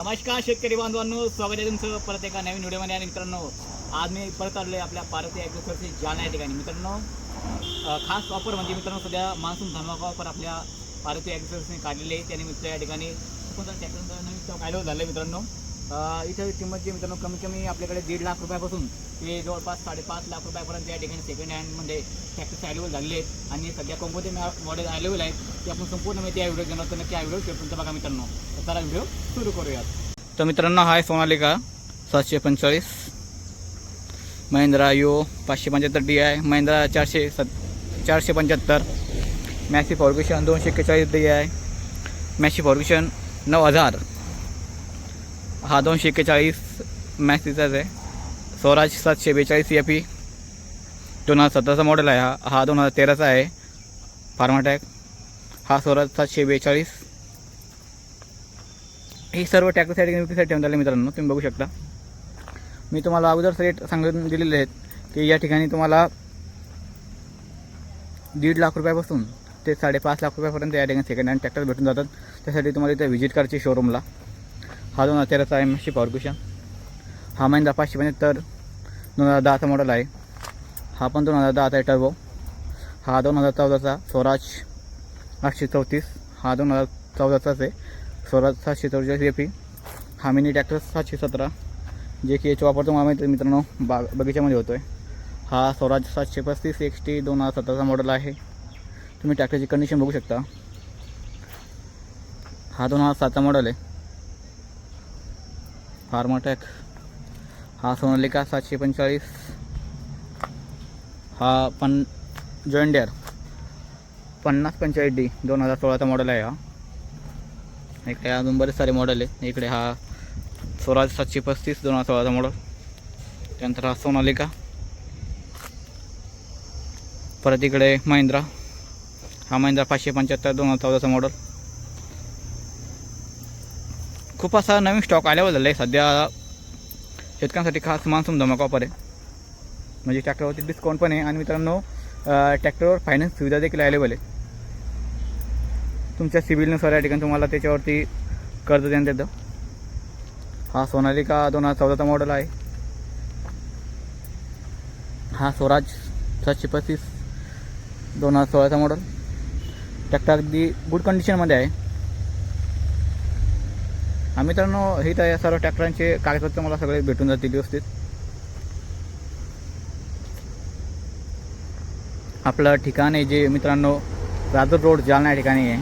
नमस्कार शेतकरी बांधवांनो स्वागत आहे तुमचं परत एका नवीन व्हिडिओमध्ये आणि मित्रांनो आज मी परत आलो आहे आपल्या पार्वती ॲग्रोसरची जालना या ठिकाणी. मित्रांनो खास ऑफर म्हणजे मित्रांनो सध्या मान्सून धमाका ऑफर आपल्या पार्वती ॲग्रोसरने काढलेली आहे. त्याने मित्र या ठिकाणी कोणता ट्रॅक्टरचा नवीन स्टॉक आलो झालं आहे मित्रांनो. इथं किंमत जी मित्रांनो कमी कमी आपल्याकडे दीड लाख रुपयापासून ते जवळपास साडेपाच लाख रुपयापर्यंत या ठिकाणी सेकंड हँडमध्ये ट्रॅक्टर्स अवेलेबल झालेले आहेत. आणि सध्या कोणकोणते मॉडेल अवेलेबल आहेत. ते आपण संपूर्ण माहिती या व्हिडिओ घेणार तर नक्की हा व्हिडिओ शेवटपर्यंत बघा मित्रांनो. तर चला व्हिडिओ सुरू करूयात. तर मित्रांनो हा आहे सोनालिका सातशे पंचेचाळीस महिंद्रा यो पाचशे पंच्याहत्तर डी आहे महिंद्रा चारशे सत चारशे पंच्याहत्तर. मॅसी फॉर्ग्युशन दोनशे एक्केचाळीस डी आहे मॅसी फॉर्ग्युशन नऊ हजार. हा दोनशे एक्केचाळीस मॅसीचाच आहे. स्वराज सातशे बेचाळीस एफ ई दोन हजार सतराचा मॉडेल आहे. हा हा दोन हजार तेराचा आहे. फार्माटॅक हा स्वराज सातशे बेचाळीस. हे सर्व टॅक्टरसाठी विक्रीसाठी ठेवून झाले मित्रांनो. तुम्ही बघू शकता. मी तुम्हाला अगोदर रेट सांगून दिलेले आहेत की या ठिकाणी तुम्हाला दीड लाख रुपयापासून ते साडेपाच लाख रुपयापर्यंत या ठिकाणी सेकंड हँड ट्रॅक्टर भेटून जातात. त्यासाठी तुम्हाला इथे व्हिजिट करायची शोरूमला हा दोन हजार तेराचा एम एस पॉवर फॉर्ग्युशन हा महिंद्रा पाचशे पंच्याहत्तर दोन हजार दहाचा मॉडेल आहे. हा पण दोन हजार दहाचा आहे टर्बो हा दोन हजार चौदाचा स्वराज आठशे चौतीस. हा दोन हजार चौदाचाच आहे. स्वराज सातशे चौतीस एफ हा मिनी ट्रॅक्टर सातशे सतरा जे की याचा वापर तुम्हाला माहिती मित्रांनो बा बगीच्यामध्ये होतो आहे हा स्वराज सातशे पस्तीस एक्स टी दोन हजार सतराचा मॉडेल आहे. तुम्ही ट्रॅक्टरची कंडिशन बघू शकता. हा दोन हजार सातचा मॉडेल आहे. फार्माटॅक. हा सोनालिका सातशे पंचेचाळीस. हा पण जॉईंडियर पन्नास पंचेचाळीस डी दोन हजार सोळाचा मॉडेल आहे हा. इकडे अजून बरेच सारे मॉडेल आहे. इकडे हा स्वराज सातशे पस्तीस दोन हजार सोळाचा मॉडेल त्यानंतर हा सोनालिका. परत इकडे महिंद्रा. हा महिंद्रा पाचशे पंच्याहत्तर दोन हजार चौदाचा मॉडेल खूप असा नवीन स्टॉक आल्यावर झाला आहे सध्या शेतकऱ्यांसाठी खास मान्सून धमाका ऑफर आहे. म्हणजे ट्रॅक्टरवरती डिस्काउंट पण आहे. आणि मित्रांनो ट्रॅक्टरवर फायनान्स सुविधा देखील अवेलेबल आहे. तुमच्या सिबिलनुसार या ठिकाणी तुम्हाला त्याच्यावरती कर्ज देण्यात येतं. हा सोनालिका दोन हजार चौदाचा मॉडेल आहे. हा स्वराज सातशे पस्तीस दोन हजार सोळाचा मॉडेल ट्रॅक्टर अगदी गुड कंडिशनमध्ये आहे. हा मित्रांनो हे तर या सर्व ट्रॅक्टरांचे कागदपत्र मला सगळे भेटून जातील व्यवस्थित. आपलं ठिकाण आहे जे मित्रांनो राजूर रोड जालना या ठिकाणी आहे.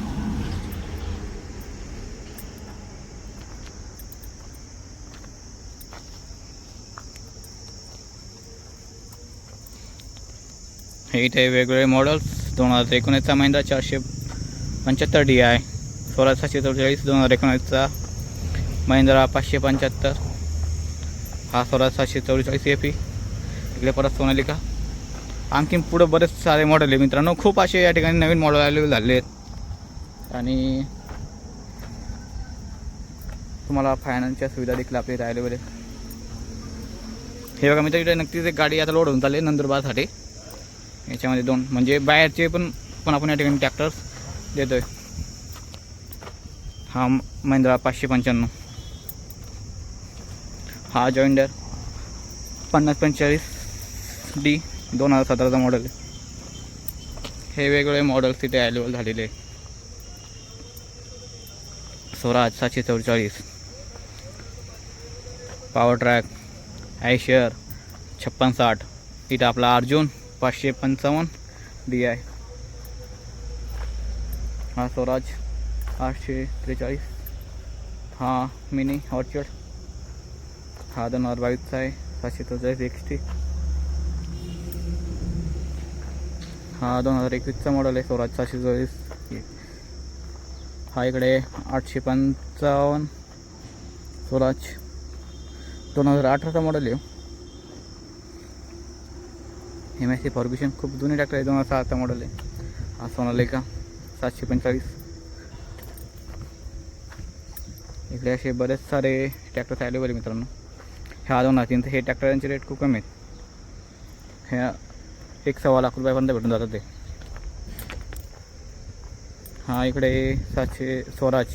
हे इथे वेगवेगळे मॉडेल्स दोन हजार एकोणीसचा महिंद्रा चारशे पंच्याहत्तर डी आहे सोळा सातशे चौवेचाळीस दोन हजार एकोणीसचा महिंद्रा पाचशे पंच्याहत्तर. हा सोळा सातशे चौवेचाळीस एफ ई इकडे परत सोनालिका. आणखीन पुढं बरेच सारे मॉडेल आहे मित्रांनो. खूप असे या ठिकाणी नवीन मॉडेल अवेलेबल झाले आहेत. आणि तुम्हाला फायनान्सच्या सुविधा देखील आपल्या इथे अवेलेबल आहे हे बघा मित्र इकडे नक्कीच एक गाडी आता लोड होऊन चालली नंदुरबारसाठी. याच्यामध्ये दोन म्हणजे बाहेरचे पण पण आपण या ठिकाणी ट्रॅक्टर्स देतो आहे हा महिंद्रा पाचशे पंच्याण्णव. हा जॉईंडर पन्नास पंचेचाळीस डी दोन हजार सतराचा मॉडेल हे वेगवेगळे मॉडेल्स तिथे अवेलेबल झालेले स्वराज सातशे चौवेचाळीस पॉवर ट्रॅक आयशर छप्पन साठ. इथं आपला अर्जुन पाचशे पंचावन्न डी आय हा स्वराज आठशे त्रेचाळीस. हा मिनी ऑर्चर्ड हा दोन हजार बावीसचा आहे सातशे चौचाळीस एक्स टी हा दोन हजार एकवीसचा मॉडेल आहे स्वराज सहाशे चौवीस. हा इकडे आठशे पंचावन्न. स्वराज दोन हजार अठराचा मॉडेल आहे. एम एस सी फॉर्ग्युशन खूप जुने ट्रॅक्टर आहे दोन हजार सहाचा मॉडेल आहे. हा सोनालेका सातशे पंचेचाळीस इकडे असे बरेच सारे ट्रॅक्टर्स अवेलेबल आहे मित्रांनो. ह्या दोन हजार तर हे ट्रॅक्टरांचे रेट खूप कमी आहेत. ह्या एक सव्वा लाख रुपयापर्यंत भेटून जातात ते. हा इकडे सातशे स्वराज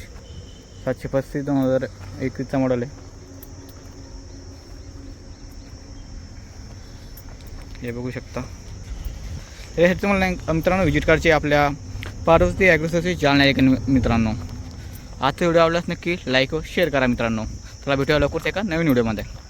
सातशे पस्तीस दोन हजार एकवीसचा मॉडल आहे. हे बघू शकता. हे तुम्हाला नाही- मित्रांनो व्हिजिट कार्डचे आपल्या पार्वती ॲग्रेसरची जालना आहे मित्रांनो. आजचा व्हिडिओ आवडल्यास नक्की लाईक व शेअर करा मित्रांनो. चला भेटूया लवकर एका नवीन व्हिडिओमध्ये